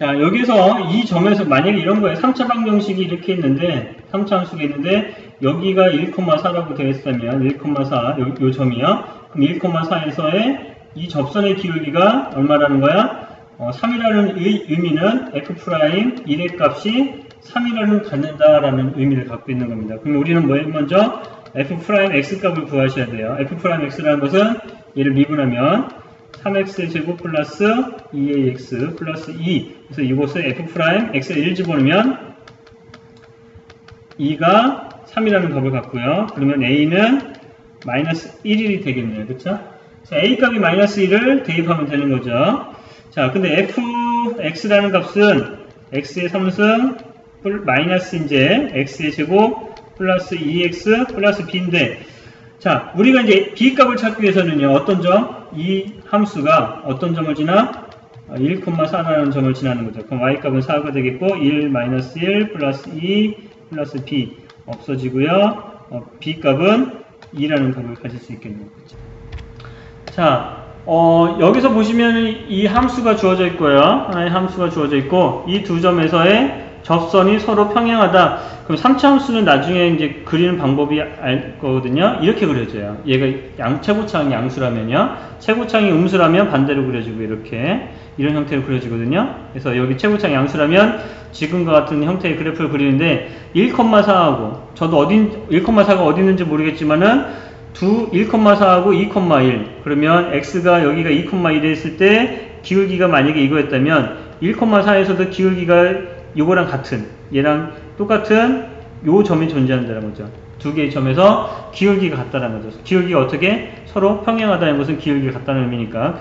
자, 여기서 이 점에서 만약에 이런 거에 3차 방정식이 이렇게 있는데 3차 함수가 있는데 여기가 1,4라고 되어 있다면 1,4 요, 요 점이요. 그럼 1,4에서의 이 접선의 기울기가 얼마라는 거야? 어, 3이라는 의, 의미는 f 프라임 1의 값이 3이라는 갖는다라는 의미를 갖고 있는 겁니다. 그럼 우리는 뭐에 먼저 f x 값을 구하셔야 돼요. f x라는 것은 얘를 미분하면 3x 제곱 플러스 2ax 플러스 2 그래서 이곳에 f 프라임 x를 1 집어넣으면 2가 3이라는 값을 갖고요. 그러면 a는 마이너스 1이 되겠네요. 그쵸? 자, a 값이 마이너스 1을 대입하면 되는 거죠. 자, 근데 fx라는 값은 x의 3승 마이너스 이제 x의 제곱 플러스 2x 플러스 b인데 자, 우리가 이제 b 값을 찾기 위해서는요. 어떤 점? 이 함수가 어떤 점을 지나? 1,4라는 점을 지나는 거죠. 그럼 y 값은 4가 되겠고 1 마이너스 1 플러스 2 플러스 b 없어지고요. 어, b 값은 2라는 값을 가질 수 있겠네요. 자, 어, 여기서 보시면 이 함수가 주어져 있고요. 하나의 함수가 주어져 있고 이 두 점에서의 접선이 서로 평행하다. 그럼 3차 함수는 나중에 이제 그리는 방법이 알 거거든요. 이렇게 그려져요. 얘가 양, 최고차항 양수라면요. 최고차항이 음수라면 반대로 그려지고 이렇게 이런 형태로 그려지거든요. 그래서 여기 최고차항 양수라면 지금과 같은 형태의 그래프를 그리는데 1,4하고 저도 어디 1,4가 어디 있는지 모르겠지만은 두 1,4하고 2,1 그러면 x가 여기가 2,1에 있을 때 기울기가 만약에 이거였다면 1,4에서도 기울기가 이거랑 같은 얘랑 똑같은 요 점이 존재한다는 거죠. 두 개의 점에서 기울기가 같다는 거죠. 기울기가 어떻게 서로 평행하다는 것은 기울기가 같다는 의미니까.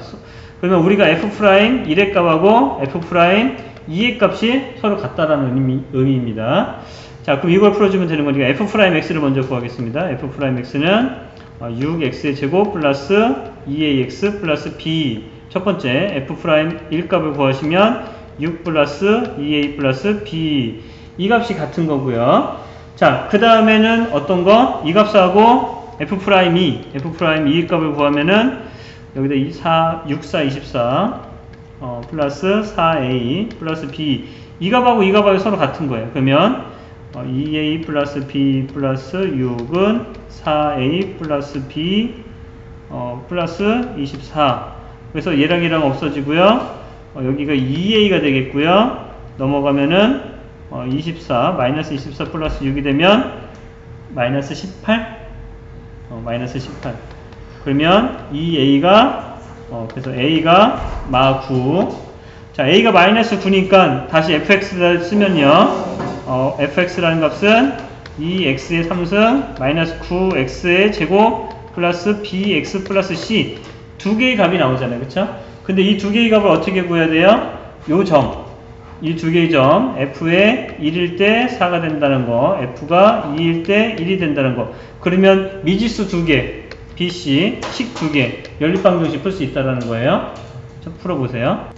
그러면 우리가 f 프라임 1의 값하고 f 프라임 2의 값이 서로 같다라는 의미, 의미입니다. 자, 그럼 이걸 풀어주면 되는 거니까 f 프라임 x를 먼저 구하겠습니다. f 프라임 x는 6x의 제곱 플러스 2ax 플러스 b 첫 번째 f 프라임 1 값을 구하시면 6 플러스 2a 플러스 b 이 값이 같은 거고요. 자, 그 다음에는 어떤 거? 이 값하고 f 프라임 2, f 프라임 2 값을 구하면은 여기다 2, 4, 6, 4, 24 어, 플러스 4a 플러스 b 이 값하고 이 값하고 서로 같은 거예요. 그러면 어, 2a 플러스 b 플러스 6은 4a 플러스 b 어, 플러스 24 그래서 얘랑 얘랑 없어지고요. 어, 여기가 2a가 되겠고요. 넘어가면은 어, 24 마이너스 24 플러스 6이 되면 마이너스 18 어, 마이너스 18 그러면 2a가 어, 그래서 a가 마 9 자 a가 마이너스 9니까 다시 fx를 쓰면요. 어, fx라는 값은 2x의 3승 마이너스 9x의 제곱 플러스 bx 플러스 c 두 개의 값이 나오잖아요. 그쵸? 근데 이 두 개의 값을 어떻게 구해야 돼요? 요 점. 이 두 개의 점. F의 1일 때 4가 된다는 거. F가 2일 때 1이 된다는 거. 그러면 미지수 두개 BC 식 두개 연립방정식 풀 수 있다는 거예요. 자, 풀어보세요.